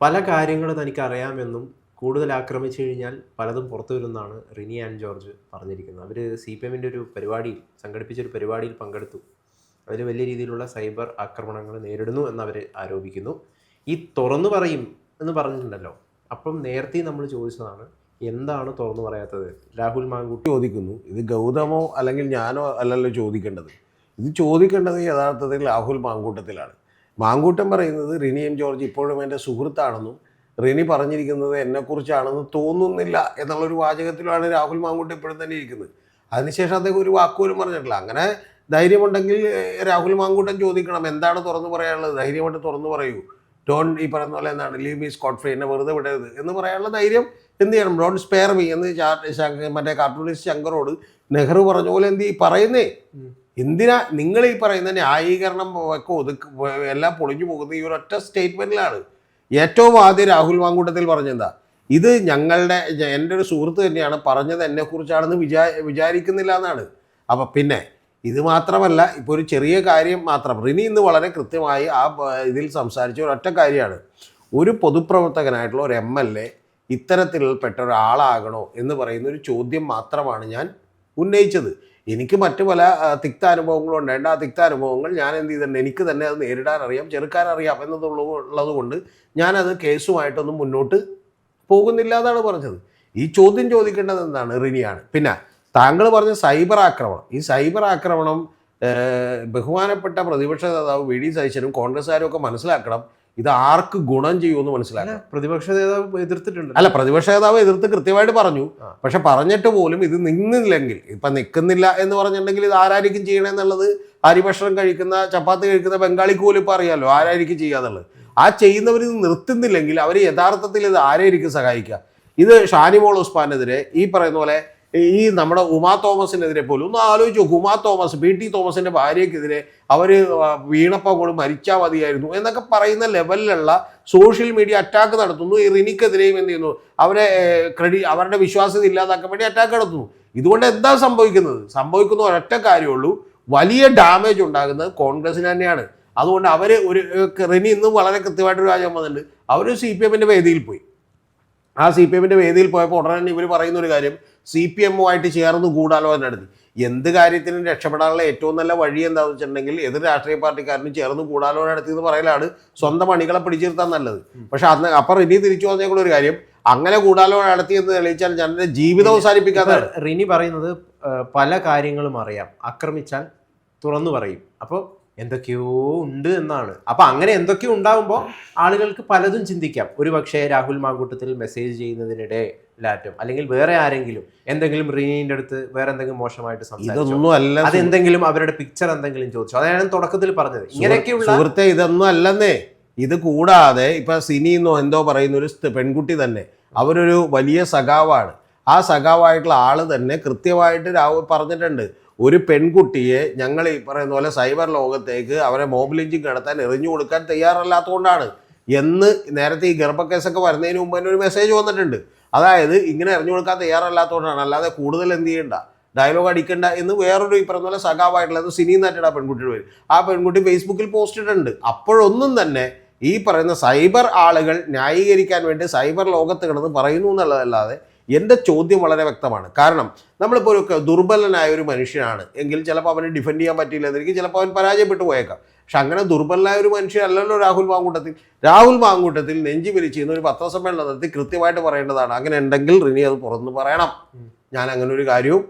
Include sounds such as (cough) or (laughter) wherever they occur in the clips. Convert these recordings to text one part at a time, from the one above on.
പല കാര്യങ്ങളും തനിക്കറിയാമെന്നും കൂടുതൽ ആക്രമിച്ചു കഴിഞ്ഞാൽ പലതും പുറത്തു വരുമെന്നാണ് റിനി ആൻഡ് ജോർജ് പറഞ്ഞിരിക്കുന്നത്. അവർ സി പി എമ്മിന്റെ ഒരു പരിപാടിയിൽ സംഘടിപ്പിച്ചൊരു പരിപാടിയിൽ പങ്കെടുത്തു. അതിൽ വലിയ രീതിയിലുള്ള സൈബർ ആക്രമണങ്ങൾ നേരിടുന്നു എന്നവർ ആരോപിക്കുന്നു. ഈ തുറന്നു പറയും എന്ന് പറഞ്ഞിട്ടുണ്ടല്ലോ. അപ്പം നേരത്തെ നമ്മൾ ചോദിച്ചതാണ് എന്താണ് തുറന്നു പറയാത്തത്? രാഹുൽ മാങ്കുട്ടി ചോദിക്കുന്നു. ഇത് ഗൗതമോ അല്ലെങ്കിൽ ഞാനോ അല്ലല്ലോ ചോദിക്കേണ്ടത്. ഇത് ചോദിക്കേണ്ടത് യഥാർത്ഥത്തിൽ രാഹുൽ മാങ്കൂട്ടത്തിലാണ്. മാങ്കൂട്ടം പറയുന്നത് റിനി എം ജോർജ് ഇപ്പോഴും എന്റെ സുഹൃത്താണെന്നും റിനി പറഞ്ഞിരിക്കുന്നത് എന്നെക്കുറിച്ചാണെന്ന് തോന്നുന്നില്ല എന്നുള്ളൊരു വാചകത്തിലാണ് രാഹുൽ മാങ്കൂട്ടം ഇപ്പോഴും തന്നെ ഇരിക്കുന്നത്. അതിനുശേഷം അദ്ദേഹം ഒരു വാക്കുപോലും പറഞ്ഞിട്ടില്ല. അങ്ങനെ ധൈര്യമുണ്ടെങ്കിൽ രാഹുൽ മാങ്കൂട്ടം ചോദിക്കണം എന്താണ് തുറന്നു പറയാനുള്ളത്? ധൈര്യമായിട്ട് തുറന്നു പറയൂ. ഡോൺ ഈ പറയുന്ന പോലെ എന്താണ് ലീവ് മീ സ്കോട്ട് ഫ്രീ എന്നെ വെറുതെ വിടരുത് എന്ന് പറയാനുള്ള ധൈര്യം എന്ത് ചെയ്യണം? ഡോൺ സ്പെയർ മീ എന്ന് മറ്റേ കാർട്ടൂണിസ്റ്റ് ശങ്കറോട് നെഹ്റു പറഞ്ഞ പോലെ എന്ത് പറയുന്നേ. എന്തിനാ നിങ്ങൾ ഈ പറയുന്ന ന്യായീകരണം ഒക്കെ ഒതുക്ക് എല്ലാം പൊളിഞ്ഞു പോകുന്ന ഈ ഒരൊറ്റ സ്റ്റേറ്റ്മെന്റിലാണ്. ഏറ്റവും ആദ്യം രാഹുൽ മാങ്കൂട്ടത്തിൽ പറഞ്ഞെന്താ? ഇത് ഞങ്ങളുടെ എന്റെ ഒരു സുഹൃത്ത് തന്നെയാണ് പറഞ്ഞത് എന്നെക്കുറിച്ചാണെന്ന് വിചാ വിചാരിക്കുന്നില്ല എന്നാണ്. അപ്പം പിന്നെ ഇത് മാത്രമല്ല ഇപ്പോൾ ഒരു ചെറിയ കാര്യം മാത്രം. റിനി ഇന്ന് വളരെ കൃത്യമായി ആ ഇതിൽ സംസാരിച്ച ഒരൊറ്റ കാര്യമാണ്. ഒരു പൊതുപ്രവർത്തകനായിട്ടുള്ള ഒരു എം എൽ എ ഇത്തരത്തിൽപ്പെട്ട ഒരാളാകണോ എന്ന് പറയുന്ന ഒരു ചോദ്യം മാത്രമാണ് ഞാൻ ഉന്നയിച്ചത്. എനിക്ക് മറ്റു പല തിക്ത അനുഭവങ്ങളും ഉണ്ടായിട്ട് ആ തിക്ത അനുഭവങ്ങൾ ഞാൻ എന്ത് ചെയ്തിട്ടുണ്ട്? എനിക്ക് തന്നെ അത് നേരിടാൻ അറിയാം ചെറുക്കാൻ അറിയാം ഉള്ളത് കൊണ്ട് ഞാനത് കേസുമായിട്ടൊന്നും മുന്നോട്ട് പോകുന്നില്ല എന്നാണ് പറഞ്ഞത്. ഈ ചോദ്യം ചോദിക്കേണ്ടത് എന്താണ്? റിനിയാണ്. പിന്നെ താങ്കൾ പറഞ്ഞ സൈബർ ആക്രമണം. ഈ സൈബർ ആക്രമണം ബഹുമാനപ്പെട്ട പ്രതിപക്ഷ നേതാവ് വി ഡി സതീശനും കോൺഗ്രസ്സുകാരും ഒക്കെ മനസ്സിലാക്കണം. ഇത് ആർക്ക് ഗുണം ചെയ്യുമെന്ന് മനസ്സിലായി പ്രതിപക്ഷ നേതാവ് എതിർത്തിട്ടുണ്ട്. അല്ല പ്രതിപക്ഷ നേതാവ് എതിർത്ത് കൃത്യമായിട്ട് പറഞ്ഞു. പക്ഷെ പറഞ്ഞിട്ട് പോലും ഇത് നിന്നില്ലെങ്കിൽ ഇപ്പൊ നിൽക്കുന്നില്ല എന്ന് പറഞ്ഞിട്ടുണ്ടെങ്കിൽ ഇത് ആരായിരിക്കും ചെയ്യണമെന്നുള്ളത് അരിഭക്ഷണം കഴിക്കുന്ന ചപ്പാത്തി കഴിക്കുന്ന ബംഗാളി പോലും ഇപ്പൊ അറിയാമല്ലോ ആരായിരിക്കും ചെയ്യാന്നുള്ളത് ആ ചെയ്യുന്നവർ ഇത് നിർത്തുന്നില്ലെങ്കിൽ അവർ യഥാർത്ഥത്തിൽ ഇത് ആരായിരിക്കും സഹായിക്കുക? ഇത് ഷാനിമോൾ ഉസ്മാനെതിരെ ഈ പറയുന്ന പോലെ ഈ നമ്മുടെ ഉമാ തോമസിനെതിരെ പോലും ഒന്ന് ആലോചിച്ച് നോക്കും. ഉമാ തോമസ് പി ടി തോമസിന്റെ ഭാര്യയ്ക്കെതിരെ അവർ വീണപ്പോൾ കൂടെ മരിച്ചാൽ മതിയായിരുന്നു എന്നൊക്കെ പറയുന്ന ലെവലിലുള്ള സോഷ്യൽ മീഡിയ അറ്റാക്ക് നടത്തുന്നു. ഈ റിനിക്കെതിരെയും എന്ത് ചെയ്യുന്നു? അവരെ ക്രെഡി അവരുടെ വിശ്വാസ്യത ഇല്ലാതാക്കാൻ വേണ്ടി അറ്റാക്ക് നടത്തുന്നു. ഇതുകൊണ്ട് എന്താ സംഭവിക്കുന്നത്? സംഭവിക്കുന്ന ഒരൊറ്റ കാര്യമുള്ളൂ. വലിയ ഡാമേജ് ഉണ്ടാകുന്നത് കോൺഗ്രസിന് തന്നെയാണ്. അതുകൊണ്ട് അവർ ഒരു റിനി ഇന്നും വളരെ കൃത്യമായിട്ടൊരു കാര്യം വന്നിട്ടുണ്ട് അവർ സി പി എമ്മിന്റെ വേദിയിൽ പോയി. ആ സി പി എമ്മിന്റെ വേദിയിൽ പോയപ്പോൾ ഉടനെ തന്നെ ഇവർ പറയുന്ന ഒരു കാര്യം. സി പി എമ്മുമായിട്ട് ചേർന്ന് ഗൂഢാലോചന നടത്തി എന്ത് കാര്യത്തിനും രക്ഷപ്പെടാനുള്ള ഏറ്റവും നല്ല വഴി എന്താണെന്ന് വെച്ചിട്ടുണ്ടെങ്കിൽ എതിർ രാഷ്ട്രീയ പാർട്ടിക്കാരനും ചേർന്ന് കൂടാലോചന നടത്തി എന്ന് പറയലാണ് സ്വന്തം അണികളെ പിടിച്ചിരുത്താൻ നല്ലത്. പക്ഷെ അന്ന് അപ്പം ഇനി തിരിച്ചു വന്നേക്കുള്ള ഒരു കാര്യം. അങ്ങനെ കൂടാലോചന നടത്തി എന്ന് തെളിയിച്ചാൽ ഞാൻ എന്റെ ജീവിതം അവസാനിപ്പിക്കാതെ റിനി പറയുന്നത് പല കാര്യങ്ങളും അറിയാം. ആക്രമിച്ചാൽ തുറന്നു പറയും. അപ്പോൾ എന്തൊക്കെയോ ഉണ്ട് എന്നാണ്. അപ്പൊ അങ്ങനെ എന്തൊക്കെയോ ഉണ്ടാകുമ്പോൾ ആളുകൾക്ക് പലതും ചിന്തിക്കാം. ഒരു പക്ഷേ രാഹുൽ മാങ്കൂട്ടത്തിൽ മെസ്സേജ് ചെയ്യുന്നതിനിടെ ലാറ്റം. അല്ലെങ്കിൽ വേറെ ആരെങ്കിലും. എന്തെങ്കിലും റീനിന്റെ അടുത്ത് വേറെ എന്തെങ്കിലും മോശമായിട്ട് സംസാരിച്ചു? ഇതൊന്നും അല്ല അതെന്തെങ്കിലും അവരുടെ പിക്ചർ എന്തെങ്കിലും ചോദിച്ചു? അതാണ് ഞാൻ തുടക്കത്തിൽ പറഞ്ഞത്. ഇങ്ങനെയൊക്കെയുള്ള സുഹൃത്തെ ഇതൊന്നും അല്ലെന്നേ. ഇത് കൂടാതെ ഇപ്പൊ സിനിന്നോ എന്തോ പറയുന്ന ഒരു പെൺകുട്ടി തന്നെ. അവരൊരു വലിയ സഖാവാണ്. ആ സഖാവായിട്ടുള്ള ആൾ തന്നെ കൃത്യമായിട്ട് രാഹുൽ പറഞ്ഞിട്ടുണ്ട്. ഒരു പെൺകുട്ടിയെ ഞങ്ങൾ ഈ പറയുന്ന പോലെ സൈബർ ലോകത്തേക്ക് അവരെ മോബിലിഞ്ചിങ് നടത്താൻ എറിഞ്ഞു കൊടുക്കാൻ തയ്യാറല്ലാത്തതുകൊണ്ടാണ്. എന്ന് നേരത്തെ ഈ ഗർഭക്കേസൊക്കെ വരുന്നതിന് മുമ്പ് തന്നെ ഒരു മെസ്സേജ് വന്നിട്ടുണ്ട്. അതായത് ഇങ്ങനെ എറിഞ്ഞു കൊടുക്കാൻ തയ്യാറല്ലാത്തതുകൊണ്ടാണ്. അല്ലാതെ കൂടുതൽ എന്ത് ചെയ്യണ്ട ഡയലോഗ് അടിക്കണ്ട എന്ന് വേറൊരു ഈ പറഞ്ഞ പോലെ സഖാവായിട്ടുള്ളത് സിനി എന്നായിട്ടാണ് ആ പെൺകുട്ടിയുടെ പേര്. ആ പെൺകുട്ടി ഫേസ്ബുക്കിൽ പോസ്റ്റ് ഇട്ടിട്ടുണ്ട്. അപ്പോഴൊന്നും തന്നെ ഈ പറയുന്ന സൈബർ ആളുകൾ ന്യായീകരിക്കാൻ വേണ്ടി സൈബർ ലോകത്ത് കിടന്ന് പറയുന്നു എന്നുള്ളതല്ലാതെ എന്റെ ചോദ്യം വളരെ വ്യക്തമാണ്. കാരണം നമ്മളിപ്പോൾ ഒരു ദുർബലനായ ഒരു മനുഷ്യനാണ്. എങ്കിൽ ചിലപ്പോൾ അവനെ ഡിഫെൻഡ് ചെയ്യാൻ പറ്റില്ല എന്നിരിക്കും ചിലപ്പോൾ അവൻ പരാജയപ്പെട്ടു പോയേക്കാം. പക്ഷെ അങ്ങനെ ദുർബലനായ ഒരു മനുഷ്യനല്ലല്ലോ രാഹുൽ മാങ്കൂട്ടത്തിൽ. രാഹുൽ മാങ്കൂട്ടത്തിൽ നെഞ്ചി വിരിച്ചിരുന്ന ഒരു പത്രസമ്മേളനം നടത്തി കൃത്യമായിട്ട് പറയേണ്ടതാണ്. അങ്ങനെ ഉണ്ടെങ്കിൽ റിനി അത് തുറന്ന് പറയണം. ഞാൻ അങ്ങനെ ഒരു കാര്യവും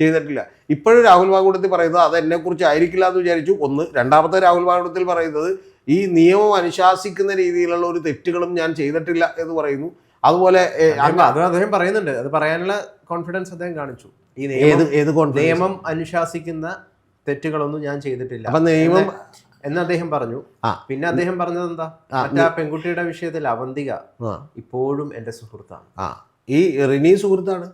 ചെയ്തിട്ടില്ല. ഇപ്പോഴും രാഹുൽ മാങ്കൂട്ടത്തിൽ പറയുന്നത് അത് എന്നെക്കുറിച്ച് ആയിരിക്കില്ല എന്ന് വിചാരിച്ചു. ഒന്ന്. രണ്ടാമത്തെ രാഹുൽ മാങ്കൂട്ടത്തിൽ പറയുന്നത് ഈ നിയമം അനുശാസിക്കുന്ന രീതിയിലുള്ള ഒരു തെറ്റുകളും ഞാൻ ചെയ്തിട്ടില്ല എന്ന് പറയുന്നു. അതുപോലെ അദ്ദേഹം- പറയുന്നുണ്ട് അത് പറയാനുള്ള കോൺഫിഡൻസ് അദ്ദേഹം കാണിച്ചു. ഈ നിയമം അനുശാസിക്കുന്ന തെറ്റുകളൊന്നും ഞാൻ ചെയ്തിട്ടില്ല. അപ്പൊ നിയമം എന്ന് അദ്ദേഹം പറഞ്ഞു. പിന്നെ അദ്ദേഹം പറഞ്ഞത് എന്താ മറ്റേ ആ പെൺകുട്ടിയുടെ വിഷയത്തിൽ അവന്തിക ഇപ്പോഴും എന്റെ സുഹൃത്താണ്. ആ. ഈ റിനി സുഹൃത്താണ്.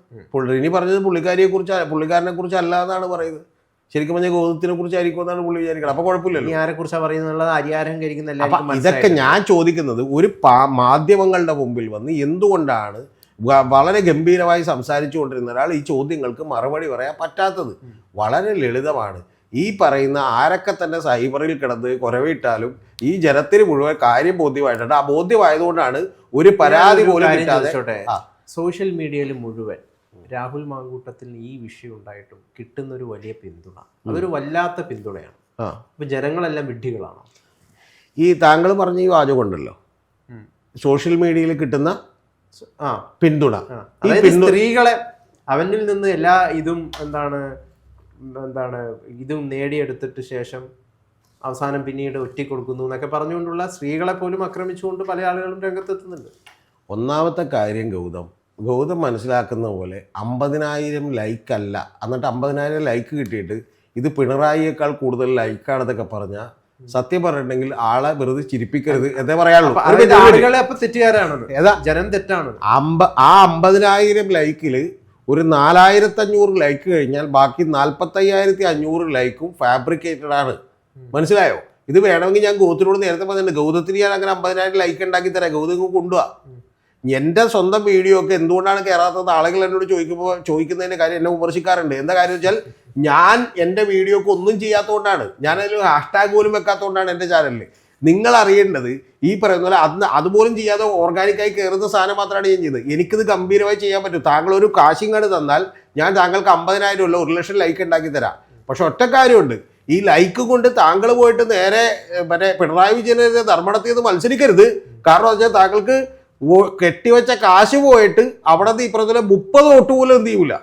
റിനി പറഞ്ഞത് പുള്ളിക്കാരിയെ കുറിച്ച് പുള്ളിക്കാരനെ കുറിച്ച് അല്ലാതാണ് പറയുന്നത്. ശരിക്കും പറഞ്ഞാൽ ഗോതത്തിനെ കുറിച്ച് ആയിരിക്കും എന്നാണ് പുള്ളി വിചാരിക്കുന്നത് അപ്പൊ കുഴപ്പമില്ലല്ലോ. ആരെ കുറിച്ചാണ് പറയുന്നത് അരിയാരം കഴിക്കുന്ന ഇതൊക്കെ ഞാൻ ചോദിക്കുന്നത് ഒരു മാധ്യമങ്ങളുടെ മുമ്പിൽ വന്ന് എന്തുകൊണ്ടാണ് വളരെ ഗംഭീരമായി സംസാരിച്ചു കൊണ്ടിരുന്ന ഒരാൾ ഈ ചോദ്യങ്ങൾക്ക് മറുപടി പറയാൻ പറ്റാത്തത്? വളരെ ലളിതമാണ്. ഈ പറയുന്ന ആരൊക്കെ തന്നെ സൈബറിൽ കിടന്ന് കുരവിട്ടാലും ഈ ജനത്തിന് മുഴുവൻ കാര്യം ബോധ്യമായിട്ടുണ്ട്. ആ ബോധ്യമായതുകൊണ്ടാണ് ഒരു പരാതി പോലും കിട്ടാതെ സോഷ്യൽ മീഡിയയിൽ മുഴുവൻ രാഹുൽ മാങ്കൂട്ടത്തിൽ ഈ വിഷയം ഉണ്ടായിട്ടും കിട്ടുന്ന ഒരു വലിയ പിന്തുണ. അതൊരു വല്ലാത്ത പിന്തുണയാണ്. അപ്പൊ ജനങ്ങളെല്ലാം വിഡ്ഢികളാണ്? ഈ താങ്കൾ പറഞ്ഞ ഈ വാചകം ഉണ്ടല്ലോ. സോഷ്യൽ മീഡിയയിൽ കിട്ടുന്ന ആ. പിന്തുണ. സ്ത്രീകളെ അവനിൽ നിന്ന് എല്ലാ ഇതും എന്താണ് എന്താണ് ഇതും നേടിയെടുത്തിട്ട് ശേഷം അവസാനം പിന്നീട് ഒറ്റിക്കൊടുക്കുന്നു എന്നൊക്കെ പറഞ്ഞുകൊണ്ടുള്ള സ്ത്രീകളെ പോലും ആക്രമിച്ചുകൊണ്ട് പല ആളുകളും രംഗത്തെത്തുന്നുണ്ട്. ഒന്നാമത്തെ കാര്യം ഗൗതം ഗൗതം മനസ്സിലാക്കുന്ന പോലെ അമ്പതിനായിരം ലൈക്ക് അല്ല. എന്നിട്ട് അമ്പതിനായിരം ലൈക്ക് കിട്ടിയിട്ട് ഇത് പിണറായിയേക്കാൾ കൂടുതൽ ലൈക്കാണെന്നൊക്കെ പറഞ്ഞാൽ സത്യം പറഞ്ഞിട്ടുണ്ടെങ്കിൽ ആളെ വെറുതെ ചിരിപ്പിക്കരുത് എന്താ പറയാനുള്ളൂ. ജനം തെറ്റാണ് അമ്പ ആ അമ്പതിനായിരം ലൈക്കിൽ ഒരു നാലായിരത്തി അഞ്ഞൂറ് ലൈക്ക് കഴിഞ്ഞാൽ ബാക്കി നാൽപ്പത്തയ്യായിരത്തി അഞ്ഞൂറ് ലൈക്കും ഫാബ്രിക്കേറ്റഡ് ആണ്. മനസ്സിലായോ? ഇത് വേണമെങ്കിൽ ഞാൻ ഗൗതത്തിനോട് നേരത്തെ പറഞ്ഞിട്ടുണ്ട്. ഗൗതത്തിന് ഞാൻ അങ്ങനെ അമ്പതിനായിരം ലൈക്ക് ഉണ്ടാക്കി തരാം. ഗൗതം കൊണ്ടുപോവാ എന്റെ സ്വന്തം വീഡിയോ ഒക്കെ എന്തുകൊണ്ടാണ് കയറാത്തത് ആളുകൾ എന്നോട് ചോദിക്കുമ്പോൾ ചോദിക്കുന്നതിന്റെ കാര്യം എന്നെ വിമർശിക്കാറുണ്ട്. എന്താ കാര്യം വെച്ചാൽ ഞാൻ എന്റെ വീഡിയോക്ക് ഒന്നും ചെയ്യാത്തതുകൊണ്ടാണ്. ഞാനതിൽ ഹാഷ്ടാഗ് പോലും വെക്കാത്തതുകൊണ്ടാണ് എന്റെ ചാനലിൽ നിങ്ങൾ അറിയേണ്ടത് ഈ പറയുന്ന പോലെ അന്ന് അതുപോലും ചെയ്യാതെ ഓർഗാനിക്കായി കയറുന്ന സാധനം മാത്രമാണ് ഞാൻ ചെയ്തത് എനിക്കിത് ഗംഭീരമായി ചെയ്യാൻ പറ്റും. താങ്കൾ ഒരു കാശിങ്ങാട് തന്നാൽ ഞാൻ താങ്കൾക്ക് അമ്പതിനായിരം ഉള്ള ഒരു ലക്ഷം ലൈക്ക് ഉണ്ടാക്കി തരാം. പക്ഷെ ഒറ്റ കാര്യമുണ്ട്. ഈ ലൈക്ക് കൊണ്ട് താങ്കൾ പോയിട്ട് നേരെ മറ്റേ പിണറായി വിജയനെ ധർമ്മടത്തിൽ നിന്ന് മത്സരിക്കരുത്. കാരണം വെച്ചാൽ താങ്കൾക്ക് കെട്ടിവെച്ച കാശ് പോയിട്ട് അവിടെ ഈ പറഞ്ഞ മുപ്പത് വോട്ട് പോലും എന്ത് ചെയ്യൂല.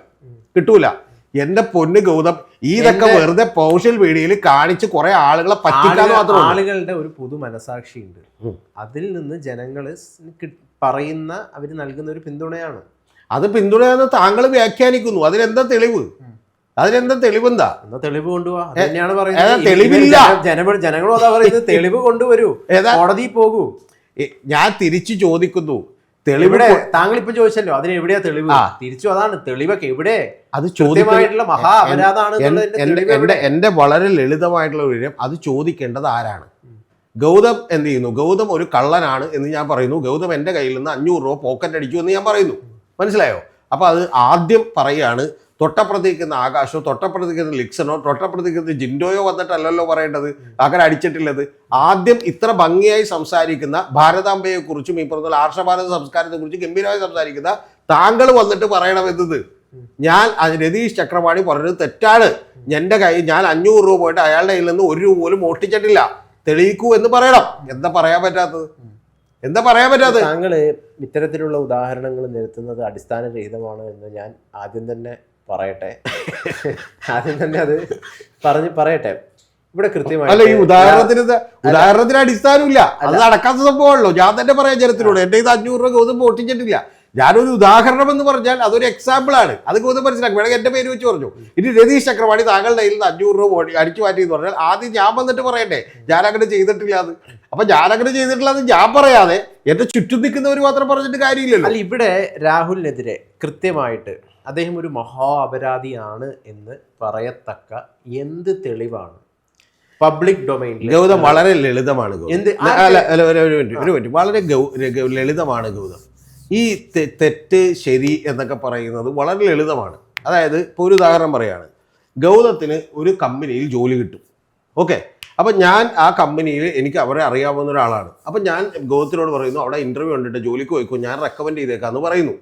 കിട്ടൂല. എന്റെ പൊന്ന് ഗൗതം ഇതൊക്കെ വെറുതെ പൗഷ്യൽ മീഡിയയിൽ കാണിച്ച് കുറെ ആളുകളെ പറ്റിക്കാൻ മാത്രമാണ് ആളുകളുടെ ഒരു പുതു മനസാക്ഷി ഉണ്ട് അതിൽ നിന്ന് ജനങ്ങൾ പറയുന്ന അവർ നൽകുന്ന ഒരു പിന്തുണയാണ്. അത് പിന്തുണയെന്ന് താങ്കൾ വ്യാഖ്യാനിക്കുന്നു. അതിനെന്താ തെളിവ്? അതിനെന്താ തെളിവെന്താ? എന്താ തെളിവ് കൊണ്ടുപോവാ തെളിവില്ല? ജന ജനങ്ങളും അതാ പറയുന്നത്. തെളിവ് കൊണ്ടുവരൂ. കോടതി പോകൂ. ഞാൻ തിരിച്ചു ചോദിക്കുന്നു. തെളിവിടെ ഇപ്പൊ ചോദിച്ചല്ലോ അതിന് എവിടെയാ തെളിവ്? തിരിച്ചു അതാണ് തെളിവൊക്കെ എവിടെ? അത് ചോദ്യമായിട്ടുള്ള മഹാ എന്നുള്ളതിന്റെ എന്റെ വളരെ ലളിതമായിട്ടുള്ള ഒരു കാര്യം അത് ചോദിക്കേണ്ടത് ആരാണ്? ഗൗതം എന്ത് ചെയ്യുന്നു? ഗൗതം ഒരു കള്ളനാണ് എന്ന് ഞാൻ പറയുന്നു. ഗൗതം എന്റെ കയ്യിൽ നിന്ന് അഞ്ഞൂറ് രൂപ പോക്കറ്റ് അടിച്ചു എന്ന് ഞാൻ പറയുന്നു. മനസ്സിലായോ? അപ്പോൾ അത് ആദ്യം പറയുകയാണ് തൊട്ടപ്പുറത്തേക്കുന്ന ആകാശോ തൊട്ടപ്പുറത്തേക്കുന്ന ലിക്സനോ തൊട്ടപ്പുറത്തേക്കുന്ന ജിൻഡോയോ വന്നിട്ടല്ലല്ലോ പറയേണ്ടത്? അങ്ങനെ അടിച്ചിട്ടില്ലത് ആദ്യം ഇത്ര ഭംഗിയായി സംസാരിക്കുന്ന ഭാരതാംബയെക്കുറിച്ചും ഈ പറഞ്ഞ ആർഷഭാരത സംസ്കാരത്തെക്കുറിച്ചും ഗംഭീരമായി സംസാരിക്കുന്ന താങ്കൾ വന്നിട്ട് പറയണമെന്നത് ഞാൻ രതീഷ് ചക്രവാണി പറഞ്ഞത് തെറ്റാണ്. എന്റെ കൈ ഞാൻ അഞ്ഞൂറ് രൂപ പോയിട്ട് അയാളുടെ കയ്യിൽ നിന്ന് ഒരു രൂപ പോലും മോഷ്ടിച്ചിട്ടില്ല. തെളിയിക്കൂ എന്ന് പറയണം. എന്താ പറയാൻ പറ്റാത്തത്? എന്താ പറയാൻ പറ്റാത്തത്? താങ്കൾ ഇത്തരത്തിലുള്ള ഉദാഹരണങ്ങൾ നിരത്തുന്നത് അടിസ്ഥാന രഹിതമാണ് എന്ന് ഞാൻ ആദ്യം തന്നെ പറയട്ടെ. ആദ്യം തന്നെ അത് പറഞ്ഞ് പറയട്ടെ. ഇവിടെ അല്ല ഈ കൃത്യമായി ഉദാഹരണത്തിന് ഉദാഹരണത്തിന് അടിസ്ഥാനമില്ല. അത് നടക്കാത്ത സംഭവമാണല്ലോ. ഞാൻ തന്നെ പറയാം ജനത്തിനോട് എന്റെ ഇത് അഞ്ഞൂറ് രൂപ ഗോതമ്പ് പൊട്ടിച്ചിട്ടില്ല ഞാനൊരു ഉദാഹരണം എന്ന് പറഞ്ഞാൽ അതൊരു എക്സാമ്പിൾ ആണ്. അത് കൂടുതൽ മനസ്സിലാക്കി. വേണമെങ്കിൽ എന്റെ പേര് വെച്ച് പറഞ്ഞു. ഇനി രതീഷ് ചക്രവാണി താങ്കളുടെ കയ്യിൽ നിന്ന് അഞ്ഞൂറ് രൂപ അടിച്ചു മാറ്റി എന്ന് പറഞ്ഞാൽ ആദ്യം ഞാൻ വന്നിട്ട് പറയണ്ടേ? ഞാൻ അങ്ങനെ ചെയ്തിട്ടില്ല അത് അപ്പൊ ഞാൻ അങ്ങനെ ചെയ്തിട്ടില്ല അത് ഞാൻ പറയാതെ എന്റെ ചുറ്റും നിൽക്കുന്നവർ മാത്രം പറഞ്ഞിട്ട് കാര്യമില്ലല്ലോ. അല്ല ഇവിടെ രാഹുലിനെതിരെ കൃത്യമായിട്ട് അദ്ദേഹം ഒരു മഹാ അപരാധിയാണ് എന്ന് പറയത്തക്ക എന്ത് തെളിവാണ്? പബ്ലിക് ഡൊമൈൻ ഗൗതം വളരെ ലളിതമാണ് ഗൗതം. അല്ല, ഒരു മിനിറ്റ് ഒരു മിനിറ്റ്. വളരെ ലളിതമാണ് ഗൗതം. ഈ തെ- തെറ്റ് ശരി എന്നൊക്കെ പറയുന്നത് വളരെ ലളിതമാണ്. അതായത് ഇപ്പോൾ ഒരു ഉദാഹരണം പറയുകയാണ് ഗൗതത്തിന് ഒരു കമ്പനിയിൽ ജോലി കിട്ടും. ഓക്കെ? അപ്പം ഞാൻ ആ കമ്പനിയിൽ എനിക്ക് അവരെ അറിയാവുന്ന ഒരാളാണ്. അപ്പം ഞാൻ ഗൗതത്തിനോട് പറയുന്നു അവിടെ ഇന്റർവ്യൂ കണ്ടിട്ട് ജോലിക്ക് പോയിക്കോ ഞാൻ റെക്കമെൻഡ് ചെയ്തേക്കാന്ന് പറയുന്നു.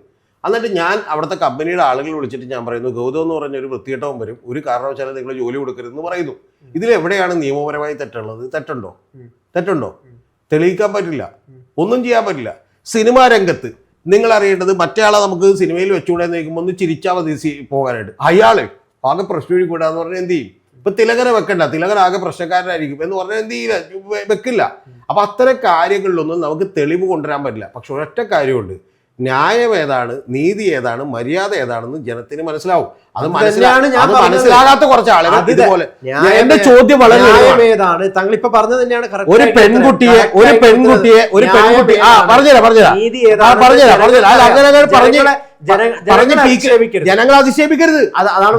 എന്നിട്ട് ഞാൻ അവിടുത്തെ കമ്പനിയുടെ ആളുകൾ വിളിച്ചിട്ട് ഞാൻ പറയുന്നു ഗൗതം എന്ന് പറഞ്ഞ ഒരു വൃത്തികെട്ടവൻ വരും. ഒരു കാരണവശാലും നിങ്ങൾ ജോലി കൊടുക്കരുതെന്ന് പറയുന്നു. ഇതിൽ എവിടെയാണ് നിയമപരമായി തെറ്റുള്ളത്? തെറ്റുണ്ടോ? തെറ്റുണ്ടോ? തെളിയിക്കാൻ പറ്റില്ല. ഒന്നും ചെയ്യാൻ പറ്റില്ല. സിനിമാ രംഗത്ത് നിങ്ങൾ അറിയേണ്ടത് മറ്റേ നമുക്ക് സിനിമയിൽ വെച്ചുകൂടെ നിൽക്കുമ്പോൾ ഒന്ന് ചിരിച്ചാൽ മതി പോകാനായിട്ട്. അയാൾ ആകെ പ്രശ്നം കൂടാന്ന് പറഞ്ഞാൽ എന്ത് ചെയ്യും? ഇപ്പൊ തിലകനെ വെക്കണ്ട. തിലകൻ ആകെ പ്രശ്നക്കാരനായിരിക്കും എന്ന് പറഞ്ഞാൽ എന്ത് ചെയ്യില്ല? വെക്കില്ല. അപ്പൊ അത്തരം കാര്യങ്ങളിലൊന്നും നമുക്ക് തെളിവ് കൊണ്ടുവരാൻ പറ്റില്ല. പക്ഷെ ഒരൊറ്റ കാര്യമുണ്ട്. ന്യായം ഏതാണ്? നീതി ഏതാണ്? മര്യാദ ഏതാണെന്ന് ജനത്തിന് മനസ്സിലാവും. അത് മനസ്സിലാണ് ഞാൻ അത് മനസ്സിലാകാത്ത കുറച്ച് ആളുകൾ ഇതുപോലെ എന്റെ ചോദ്യം വളരെ. ന്യായമേതാണ് താങ്കൾ ഇപ്പൊ പറഞ്ഞത് തന്നെയാണ് ഒരു പെൺകുട്ടിയെ ഒരു പെൺകുട്ടിയെ ഒരു പെൺകുട്ടി ആ. പറഞ്ഞുതരാം പറഞ്ഞുതരാം. ഏതാണ്? പറഞ്ഞുതരാം പറഞ്ഞുതരാം. അങ്ങനെ പറഞ്ഞ് ജനങ്ങളെ- ജന- ജനങ്ങളെ പീക്ക് അധിക്ഷേപിക്കരുത്.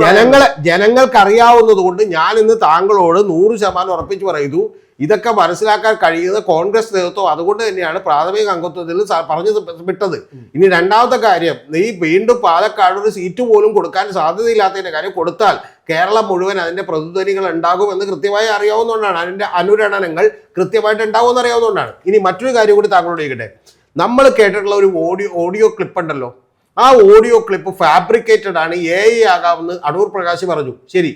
ജനങ്ങളെ ജനങ്ങൾക്ക് അറിയാവുന്നത് കൊണ്ട് ഞാൻ ഇന്ന് താങ്കളോട് നൂറ് ശതമാനം ഉറപ്പിച്ചു പറയുന്നു. ഇതൊക്കെ മനസ്സിലാക്കാൻ കഴിയുന്നത് കോൺഗ്രസ് നേതൃത്വം അതുകൊണ്ട് തന്നെയാണ് പ്രാഥമിക അംഗത്വത്തിൽ പറഞ്ഞത് പറഞ്ഞു വിട്ടത്. ഇനി രണ്ടാമത്തെ കാര്യം നീ വീണ്ടും പാലക്കാട് ഒരു സീറ്റ് പോലും കൊടുക്കാൻ സാധ്യതയില്ലാത്തതിന്റെ കാര്യം കൊടുത്താൽ കേരളം മുഴുവൻ അതിന്റെ പ്രതിധ്വനികൾ ഉണ്ടാകുമെന്ന് കൃത്യമായി അറിയാവുന്നതുകൊണ്ടാണ്. അതിന്റെ അനുരണനങ്ങൾ കൃത്യമായിട്ട് ഉണ്ടാവുമെന്ന് അറിയാവുന്നതുകൊണ്ടാണ്. ഇനി മറ്റൊരു കാര്യം കൂടി താങ്കളോട് ചോദിക്കട്ടെ. നമ്മൾ കേട്ടിട്ടുള്ള ഒരു ഓഡിയോ ഓഡിയോ ക്ലിപ്പ് ഉണ്ടല്ലോ. ആ ഓഡിയോ ക്ലിപ്പ് ഫാബ്രിക്കേറ്റഡ് ആണ് എ ഐ ആകാമെന്ന് അടൂർ പ്രകാശ് പറഞ്ഞു. ശരി.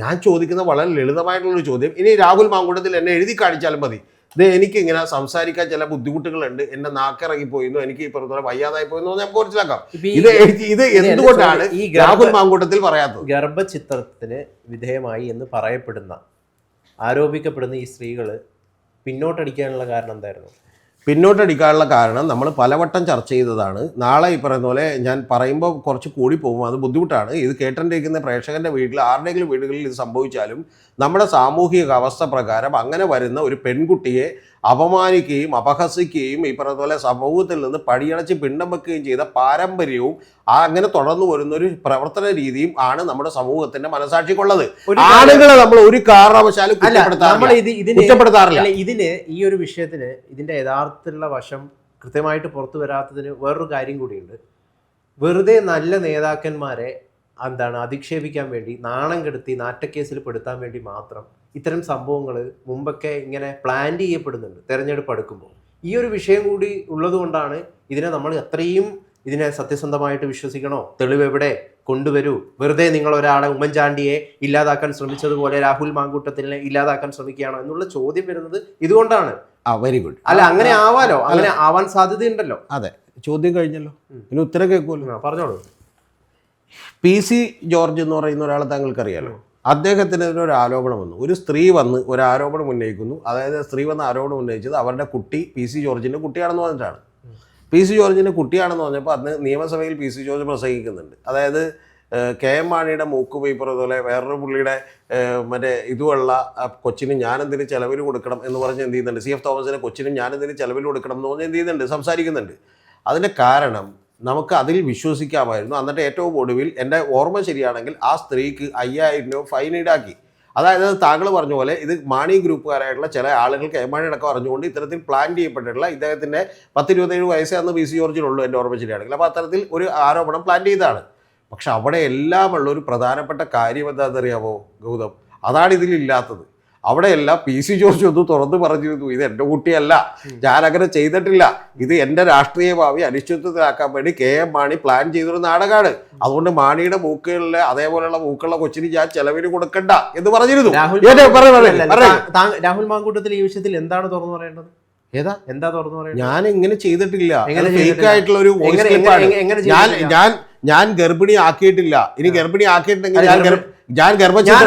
ഞാൻ ചോദിക്കുന്ന വളരെ ലളിതമായിട്ടുള്ളൊരു ചോദ്യം. ഇനി രാഹുൽ മാങ്കുടത്തിൽ എന്നെ എഴുതി കാണിച്ചാലും മതി. ഇത് എനിക്ക് ഇങ്ങനെ സംസാരിക്കാൻ ചില ബുദ്ധിമുട്ടുകളുണ്ട്. എന്റെ നാക്കിറങ്ങി പോയിരുന്നു എനിക്ക് പറഞ്ഞ വയ്യാതായി പോയി നമുക്ക് മനസ്സിലാക്കാം ഇത് ഇത് എന്തുകൊണ്ടാണ് ഈ രാഹുൽ മാങ്കൂട്ടത്തിൽ പറയാത്തത്? ഗർഭചിത്രത്തിന് വിധേയമായി എന്ന് പറയപ്പെടുന്ന ആരോപിക്കപ്പെടുന്ന ഈ സ്ത്രീകൾ പിന്നോട്ടടിക്കാനുള്ള കാരണം എന്തായിരുന്നു? പിന്നോട്ടടിക്കാനുള്ള കാരണം നമ്മൾ പലവട്ടം ചർച്ച ചെയ്തതാണ്. നാളെ ഈ പറയുന്ന പോലെ ഞാൻ പറയുമ്പോൾ കുറച്ച് കൂടി പോകും. അത് ബുദ്ധിമുട്ടാണ്. ഇത് കേട്ടോണ്ടിരിക്കുന്ന പ്രേക്ഷകന്റെ വീട്ടിൽ ആരുടെയെങ്കിലും വീടുകളിൽ ഇത് സംഭവിച്ചാലും നമ്മുടെ സാമൂഹിക അവസ്ഥ പ്രകാരം അങ്ങനെ വരുന്ന ഒരു പെൺകുട്ടിയെ അപമാനിക്കുകയും അപഹസിക്കുകയും ഈ പറഞ്ഞ പോലെ സമൂഹത്തിൽ നിന്ന് പടിയടച്ച് പിണ്ടം വെക്കുകയും ചെയ്ത പാരമ്പര്യവും ആ അങ്ങനെ തുടർന്നു വരുന്ന ഒരു പ്രവർത്തന രീതിയും ആണ് നമ്മുടെ സമൂഹത്തിന്റെ മനസാക്ഷിക്കുള്ളത്. ആളുകളെ നമ്മൾ ഒരു കാരണവശാലും കുറ്റപ്പെടുത്താറില്ല. ഇതിന് ഈ ഒരു വിഷയത്തിന് ഇതിന്റെ യഥാർത്ഥത്തിലുള്ള വശം കൃത്യമായിട്ട് പുറത്തു വരാത്തതിന് വേറൊരു കാര്യം കൂടിയുണ്ട്. വെറുതെ നല്ല നേതാക്കന്മാരെ എന്താണ് അധിക്ഷേപിക്കാൻ വേണ്ടി നാണം കെടുത്തി നാറ്റക്കേസിൽ പെടുത്താൻ വേണ്ടി മാത്രം ഇത്തരം സംഭവങ്ങൾ മുമ്പൊക്കെ ഇങ്ങനെ പ്ലാൻ ചെയ്യപ്പെടുന്നുണ്ട് തെരഞ്ഞെടുപ്പ് അടുക്കുമ്പോൾ. ഈ ഒരു വിഷയം കൂടി ഉള്ളതുകൊണ്ടാണ് ഇതിനെ നമ്മൾ അത്രയും ഇതിനെ സത്യസന്ധമായിട്ട് വിശ്വസിക്കണോ? തെളിവ് എവിടെ? കൊണ്ടുവരൂ. വെറുതെ നിങ്ങൾ ഒരാളെ ഉമ്മൻചാണ്ടിയെ ഇല്ലാതാക്കാൻ ശ്രമിച്ചതുപോലെ രാഹുൽ മാങ്കൂട്ടത്തിനെ ഇല്ലാതാക്കാൻ ശ്രമിക്കുകയാണോ എന്നുള്ള ചോദ്യം വരുന്നത് ഇതുകൊണ്ടാണ്. ആ വെരി ഗുഡ് അല്ല അങ്ങനെ ആവാലോ? അങ്ങനെ ആവാൻ സാധ്യതയുണ്ടല്ലോ. അതെ ചോദ്യം കഴിഞ്ഞല്ലോ. ഇനി ഉത്തരം കേൾക്കുമല്ലോ. പറഞ്ഞോളൂ. പി സി ജോർജ് എന്ന് പറയുന്ന ഒരാൾ താങ്കൾക്കറിയാലോ? അദ്ദേഹത്തിനെതിരെ ഒരു ആരോപണം വന്നു. ഒരു സ്ത്രീ വന്ന് ഒരു ആരോപണം ഉന്നയിക്കുന്നു. അതായത് സ്ത്രീ വന്ന് ആരോപണം ഉന്നയിച്ചത് അവരുടെ കുട്ടി പി സി ജോർജിന്റെ കുട്ടിയാണെന്ന് പറഞ്ഞിട്ടാണ്. പി സി ജോർജിന്റെ കുട്ടിയാണെന്ന് പറഞ്ഞപ്പോൾ അന്ന് നിയമസഭയിൽ പി സി ജോർജ് പ്രസംഗിക്കുന്നുണ്ട്. അതായത് കെ എം മാണിയുടെ മൂക്ക് പേപ്പർ അതുപോലെ വേറൊരു പുള്ളിയുടെ മറ്റേ ഇതുമുള്ള കൊച്ചിന് ഞാനെന്തിന് ചിലവിൽ കൊടുക്കണം എന്ന് പറഞ്ഞ് എന്ത് ചെയ്യുന്നുണ്ട്? സി എഫ് തോമസിനെ കൊച്ചിനും ഞാനെന്തിന് ചിലവിൽ കൊടുക്കണം എന്ന് പറഞ്ഞ് എന്ത് ചെയ്യുന്നുണ്ട്? സംസാരിക്കുന്നുണ്ട്. അതിന്റെ കാരണം നമുക്ക് അതിൽ വിശ്വസിക്കാമായിരുന്നു. എന്നിട്ട് ഏറ്റവും ഒടുവിൽ എന്റെ ഓർമ്മ ശരിയാണെങ്കിൽ ആ സ്ത്രീക്ക് അയ്യായിരം രൂപ ഫൈൻ ഈടാക്കി. അതായത് താങ്കൾ പറഞ്ഞ പോലെ ഇത് മാണി ഗ്രൂപ്പുകാരായിട്ടുള്ള ചില ആളുകൾ കൈമാണി അടക്കം അറിഞ്ഞുകൊണ്ട് ഇത്തരത്തിൽ പ്ലാൻ ചെയ്യപ്പെട്ടിട്ടുള്ള ഇദ്ദേഹത്തിന്റെ പത്തിരുപത്തേഴ് വയസ്സേ അന്ന് പി സി ജോർജിനുള്ളൂ എന്റെ ഓർമ്മ ശരിയാണെങ്കിൽ. അപ്പോൾ അത്തരത്തിൽ ഒരു ആരോപണം പ്ലാൻ ചെയ്താണ് പക്ഷെ അവിടെ എല്ലാമുള്ള ഒരു പ്രധാനപ്പെട്ട കാര്യം എന്താണെന്നറിയാമോ ഗൗതം? അതാണ് ഇതിലില്ലാത്തത്. അവിടെയെല്ലാം പി സി ജോർജ് ഒന്ന് തുറന്നു പറഞ്ഞിരുന്നു ഇത് എന്റെ കുട്ടിയല്ല ഞാൻ അങ്ങനെ ചെയ്തിട്ടില്ല. ഇത് എന്റെ രാഷ്ട്രീയ ഭാവി അനിശ്ചിതത്തിലാക്കാൻ വേണ്ടി കെ എം മാണി പ്ലാൻ ചെയ്തൊരു നാടകമാണ് അതുകൊണ്ട് മാണിയുടെ മൂക്കുകളിലെ അതേപോലെയുള്ള മൂക്കുള്ള കൊച്ചിന് ഞാൻ ചെലവിന് കൊടുക്കണ്ട എന്ന് പറഞ്ഞിരുന്നു. രാഹുൽ മാങ്കൂട്ടത്തിൽ ഈ വിഷയത്തിൽ എന്താണ് തുറന്നു പറയേണ്ടത്? ഏതാ? എന്താ തുറന്നു പറയുന്നത് ഞാൻ ഇങ്ങനെ ചെയ്തിട്ടില്ല? ഫേക്ക്? ആയിട്ടുള്ള ഒരു വോയിസ് ഞാൻ ഞാൻ ഞാൻ ഗർഭിണി ആക്കിയിട്ടില്ല. ഇനി ഗർഭിണി ആക്കിയിട്ടുണ്ടെങ്കിൽ ഞാൻ ഞാൻ ഗർഭചിത്രം